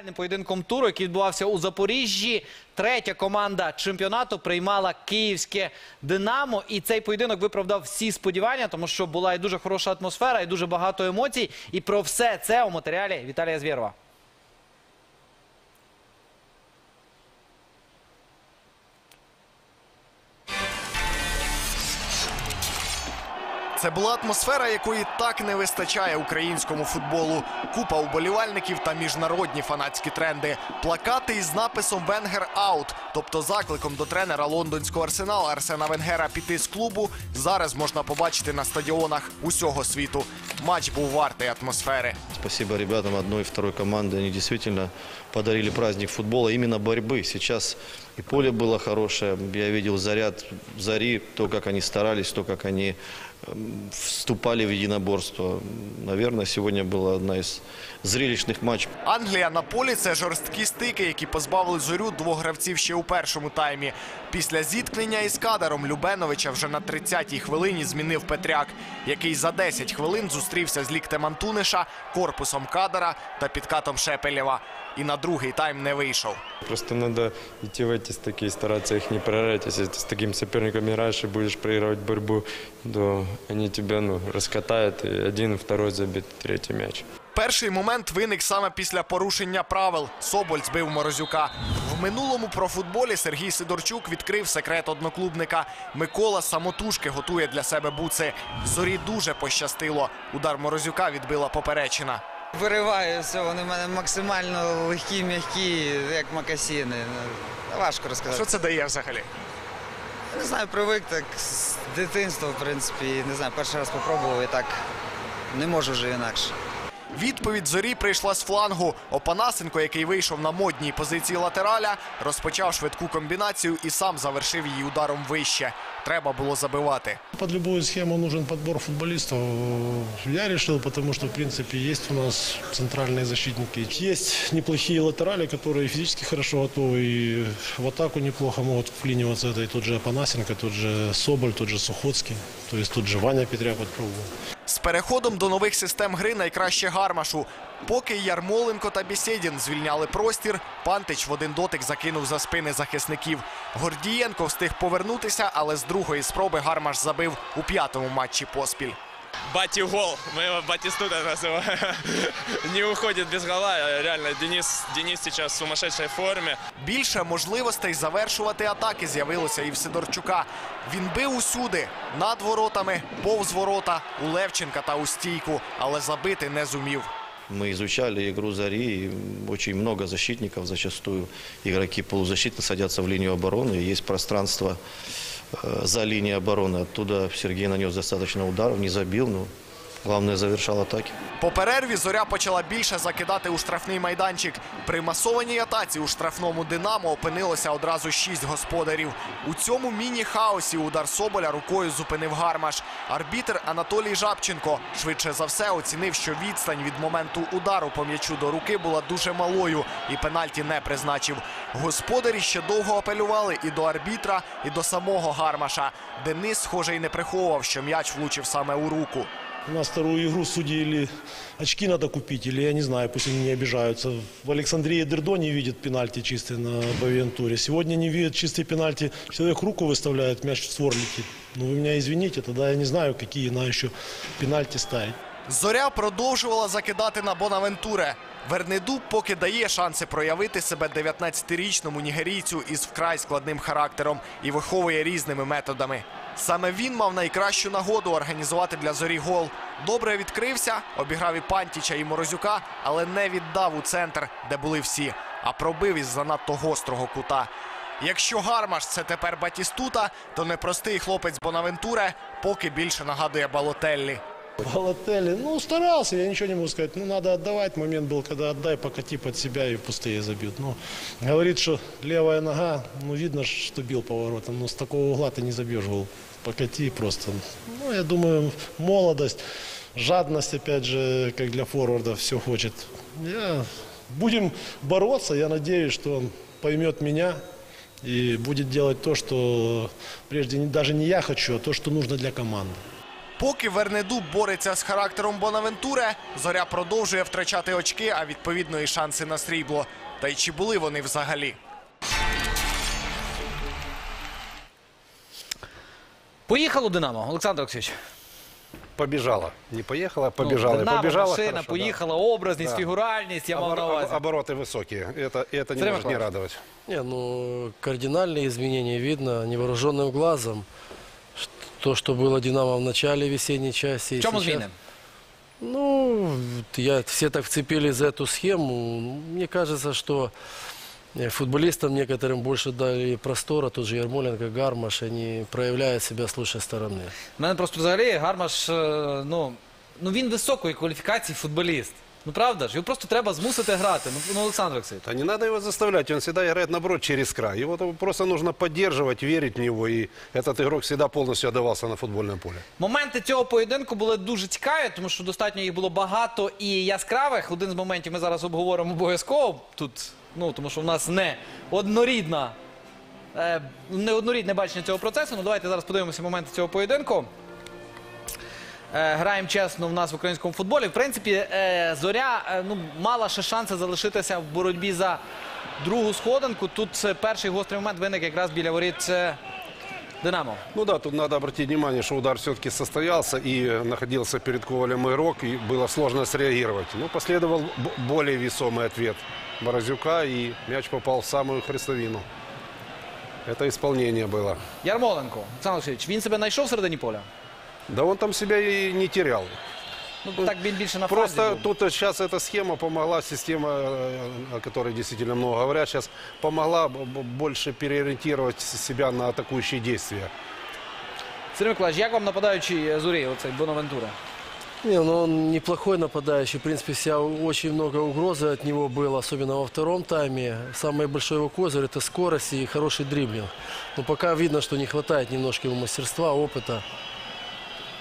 Фінальним поєдинком туру, який відбувався у Запоріжжі, третя команда чемпіонату приймала київське Динамо. І цей поєдинок виправдав всі сподівання, тому що була і дуже хороша атмосфера, і дуже багато емоцій. І про все це у матеріалі Віталія Звєрова. Це була атмосфера, якої так не вистачає українському футболу. Купа уболівальників та міжнародні фанатські тренди. Плакати із написом Венгер аут, тобто закликом до тренера лондонського арсенала Арсена Венгера піти з клубу. Зараз можна побачити на стадіонах усього світу. Матч був вартий атмосфери. Спасибо ребятам одной и второй команды. Они действительно подарили праздник футбола, именно борьбы. Сейчас и поле было хорошее. Я видел заряд Зари, то, как они старались, то, как они эм, вступали в единоборство. Наверное, сегодня была одна из зрелищных матчей. Англія на полі це жорсткі стики, які позбавили зорю двох гравців ще у першому таймі. Після зіткнення із кадаром Любеновича вже на 30-й хвилині змінив Петряк, який за 10 хвилин зустрівся з ліктем Антуниша, корпусом кадара та підкатом Шепелєва І на другий тайм не вийшов. Просто надо идти в эти стыки и стараться их не проиграть. Если ты с таким соперником играешь и будешь проигрывать борьбу, то они тебя ну, раскатают. И один, второй забит, третий мяч. Перший момент виник саме після порушення правил. Соболь збив Морозюка. В минулому про футболі Сергій Сидорчук відкрив секрет одноклубника. Микола самотужки готує для себе буци. Зорі дуже пощастило. Удар Морозюка відбила поперечина. Вириваю все, вони в мене максимально легкі, м'які, як макасіни. Важко розказати. Що це дає взагалі? Не знаю, привик так з дитинства, в принципі. Не знаю, перший раз спробував і так не можу вже інакше. Відповідь зорі прийшла з флангу. Опанасенко, який вийшов на модній позиції латераля, розпочав швидку комбінацію і сам завершив її ударом вище. Треба було забивати. Под любую схему нужен подбор футболистов. Я решил, потому что, в принципе, есть у нас центральные защитники. Есть неплохие латерали, которые физически хорошо готовы и в атаку неплохо могут вклиниваться. Это и тот же Апанасенко, тот же Соболь, тот же Сухоцкий, то тут же Ваня попробовал. З переходом до нових систем гри найкраще гармашу. Поки Ярмоленко та Бісідін звільняли простір, Пантич в один дотик закинув за спини захисників. Гордієнко встиг повернутися, але з другої спроби гармаш забив у п'ятому матчі поспіль. Бати гол. Мы его Батистута называем. Не уходит без гола. Реально, Денис, Денис сейчас в сумасшедшей форме. Більше можливостей завершувати атаки з'явилося і в Сидорчука. Він бив усюди над воротами, повз ворота, у Левченка та у стійку, але забити не зумів. Мы изучали игру Зари, и очень много защитников, зачастую игроки полузащиты садятся в линию обороны, и есть пространство э, за линией обороны. Оттуда Сергей нанес достаточно ударов, не забил, но главное завершал атаки. По перерві зоря почала більше закидати у штрафний майданчик. При масованій атаці у штрафному Динамо опинилося одразу шість господарів. У цьому міні-хаосі удар Соболя рукою зупинив гармаш. Арбітр Анатолій Жабченко швидше за все оцінив, що відстань від моменту удару по м'ячу до руки була дуже малою і пенальті не призначив. Господарі ще довго апелювали і до арбітра, і до самого гармаша. Денис, схоже, й не приховував, що м'яч влучив саме у руку У нас вторую игру судьи или очки надо купить, или я не знаю, пусть они не обижаются. В Александрии Дердо не видит пенальти чистый на Бавиентуре. Сегодня не видит чистый пенальти. Человек руку выставляет, мяч в створ летит. Ну вы меня извините, тогда я не знаю, какие на еще пенальти ставить. Зоря продовжувала закидати на Бонавентуре. Вернедуб поки дає шанси проявити себе 19-річному нігерійцю із вкрай складним характером і виховує різними методами. Саме він мав найкращу нагоду організувати для зорі гол. Добре відкрився, обіграв і Пантіча, і Морозюка, але не віддав у центр, де були всі, а пробив із занадто гострого кута. Якщо Гармаш це тепер Батістута, то непростий хлопець Бонавентуре поки більше нагадує Балотеллі. Балотелли, ну старался, я ничего не могу сказать. Ну надо отдавать, момент был, когда отдай, покати под себя и пустые забьют. Ну, говорит, что левая нога, ну видно, что бил поворотом, но с такого угла ты не забьешь гол. Покати просто. Ну, я думаю, молодость, жадность, опять же, как для форварда, все хочет. Я... Будем бороться, я надеюсь, что он поймет меня и будет делать то, что прежде даже не я хочу, а то, что нужно для команды. Поки Вернеду бореться з характером Бонавентуре, зоря продовжує втрачати очки, а відповідно і шанси на срібло. Та й чи були вони взагалі? Поїхало Динамо, Олександр Олексійович. Побежала. Не поехала, а Ну, побежала. Динамо, побежала машина, хорошо, да. поїхала, образність, Да. фігуральність, я мав Обор- на увазі. об- обороты высокие. Это, это не Сергей может не Николаевич. радовать. Не, ну, кардинальные изменения видно невооруженным глазом. Ш- То, что было Динамо в начале весенней части. и В чому сейчас- зміни? Ну, вот я, все так вцепились за эту схему. Мне кажется, что э, футболистам некоторым больше дали простора. Тот же Ярмоленко, Гармаш, они проявляют себя с лучшей стороны. У мене просто взагалі Гармаш, е, ну, ну він високої кваліфікації футболіст. Ну правда ж, його просто треба змусити грати. Ну, ну Олександр Олексійович. Да не надо его заставлять. Он всегда играет, наоборот, через край. Его то- просто нужно поддерживать, верить в него. И этот игрок всегда полностью отдавался на футбольном поле. Моменти цього поєдинку були дуже цікаві, тому що достатньо їх було багато і яскравих. Один з моментів ми зараз обговоримо обов'язково тут, ну тому що в нас не однорідна, е, не однорідне бачення цього процесу. Ну давайте зараз подивимося моменти цього поєдинку. Е, Граємо чесно в нас в українському футболі. В принципі, е, зоря е, ну, мала ще шанси залишитися в боротьбі за другу сходинку. Тут е, перший гострий момент виник якраз біля воріт е, Динамо. Ну да, тут надо обратить внимание, что удар все-таки состоялся и находился перед Ковалем игрок, и было сложно среагировать. Ну, последовал б- более весомый ответ Борозюка, и мяч попал в самую хрестовину. Это исполнение было. Ярмоленко, Олександр Олексійович, він себе знайшов всередині поля? Да он там себя и не терял. Ну, так він більше на фланзі Просто був. тут сейчас эта схема помогла, система, э, о которой действительно много говорят, сейчас помогла б- б- больше переориентировать себя на атакующие действия. Сергій Миколаївич, як вам нападаючий е, зорі, оцей Бонавентура? Не, ну он неплохой нападающий. В принципе, вся, очень много угрозы от него было, особенно во втором тайме. Самый большой его козырь – это скорость и хороший дриблинг. Но пока видно, что не хватает немножко ему мастерства, опыта.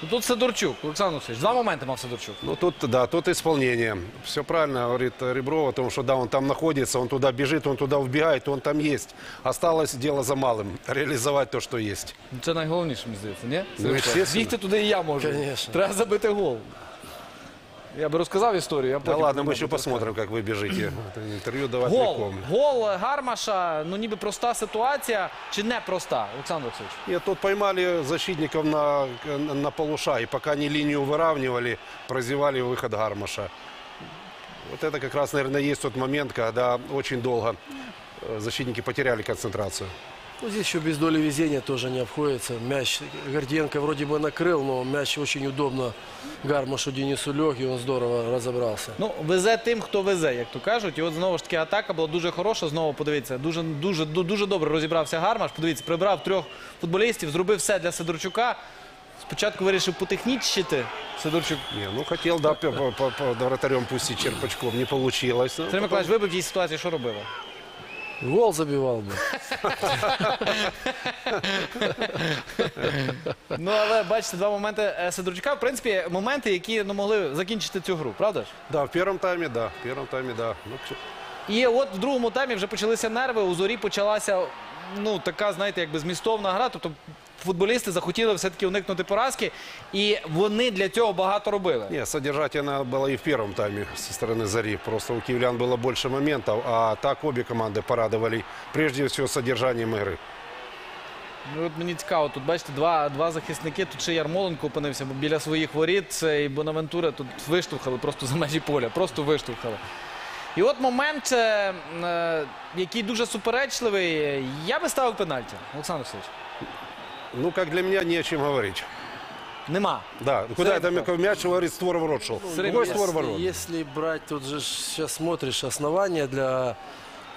Ну, тут Сидорчук, Олександр Олексійович, два моменти мав Сидорчук. Ну тут, да, тут исполнение. Все правильно говорит Ребров о том, что да, он там находится, он туда бежит, он туда вбегает, он там есть. Осталось дело за малым – реализовать то, что есть. Ну, Це найголовніше, мені здається, ні? Ну, естественно. Бігти туди і я можу. Конечно. Треба забити гол. Я би розказав історію, а Да потім... ладно, мы мабуть, еще посмотрим, как вы бежите. Это интервью давать Гол, легко. гол Гармаша, ну ніби проста ситуація, чи не проста, Олександр Олексійович? Нет, тут поймали защитников на, на полуша, и пока они линию выравнивали, прозевали выход Гармаша. Вот это как раз, наверное, есть тот момент, когда очень долго э, защитники потеряли концентрацию. Ну, здесь еще без доли везения тоже не обходится. Мяч Горденко вроде бы накрыл, но мяч очень удобно Гармашу Денису лег, и он здорово разобрался. Ну, везе тим, хто везе, як то кажуть. І от знову ж таки атака була дуже хороша. Знову подивіться, дуже, дуже, дуже добре розібрався Гармаш. Подивіться, прибрав трьох футболістів, зробив все для Сидорчука. Спочатку вирішив потехнічити Сидорчук. Не, ну хотел, да, по, по, по- под вратарем пустить черпачком, не получилось. Ну, Сергій Миколаївич, ви б в цій ситуації що робили? Гол забивав би. Ну, але бачите, два моменти е, Сидорчука. В принципі, моменти, які ну, могли закінчити цю гру, правда ж? Да, в первом тайме, да, в первом тайме, да. Ну, к- І от в другому таймі вже почалися нерви. У зорі почалася ну така, знаєте, якби змістовна гра. Тобто футболісти захотіли все-таки уникнути поразки, і вони для цього багато робили. Не, содержать она была и в первом тайме со стороны Зари. Просто у киевлян было больше моментов, а так обе команды порадовали прежде всего содержанием игры. Ну, от мені цікаво, тут бачите, два, два захисники. Тут ще Ярмоленко опинився бо біля своїх воріт. Це і Бонавентура тут виштовхали просто за межі поля, просто виштовхали. І от момент, е, е, який дуже суперечливий. Я би ставив пенальті, Олександр Васильович. Ну, как для меня, не о чем говорить. Нема. Да, куда это мяч, мяч говорит, створ ворот шел. Какой Если- створ ворот? Если брать, тут же сейчас смотришь, основания для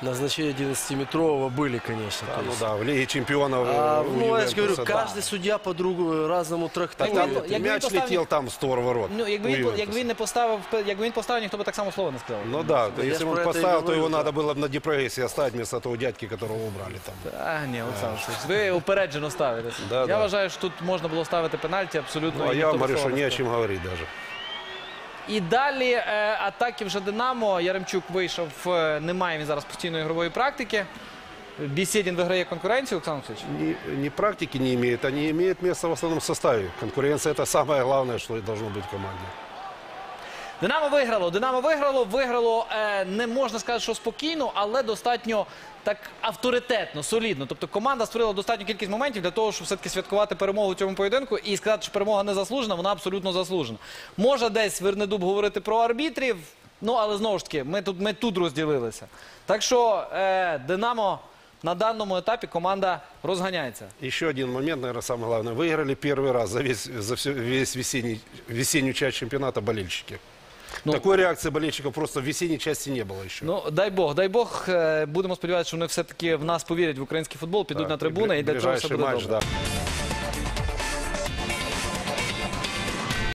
назначения 11-метрового были, конечно. Да, То ну есть, да, в Лиге чемпионов. а, э, у ну, я же говорю, Ювентуса, да. каждый судья по другу разному трактует. Так, Там якби мяч він поставив- летел там в створ ворот. Ну, якби у він, Ювентуса. якби він не поставив, якби він поставив, ніхто би так само слова не сказав. Ну да, я если ж бы он про это и поставил, то говорю, его да. надо было бы на депрессии оставить вместо того дядьки, которого убрали там. А, ні, Олександр Васильович, ви упереджено ставитеся. Да, я да. вважаю, що тут можна було ставити пенальті абсолютно. Ну, а і я ніхто вам би говорю, слова что не не о сказав. чем говорить даже. І далі е, атаки вже Динамо. Яремчук вийшов, е, немає він зараз постійної ігрової практики. Беседин виграє конкуренцію, Оксана Алексеевич? Ни, ни практики не имеет, они имеют место в основном составе. Конкуренция – это самое главное, что должно быть в команде. Динамо виграло. Динамо виграло. Виграло е, не можна сказати, що спокійно, але достатньо так авторитетно, солідно. Тобто команда створила достатню кількість моментів для того, щоб все-таки святкувати перемогу в цьому поєдинку і сказати, що перемога не заслужена, вона абсолютно заслужена. Може десь Вернедуб говорити про арбітрів, ну але знову ж таки, ми тут, ми тут розділилися. Так що е, Динамо на даному етапі команда розганяється. Еще один момент, наверное, самое главное. Выиграли первый раз за весь, за всю, весь весенний, весеннюю часть чемпионата болельщики. Ну, Такої реакції болельщиків просто в весенній часті не було ще. Ну дай Бог, дай Бог. е, Будемо сподіватися, що вони все-таки в нас повірять в український футбол, підуть Так, на трибуни, і для цього все ближайший буде матч, добре. да.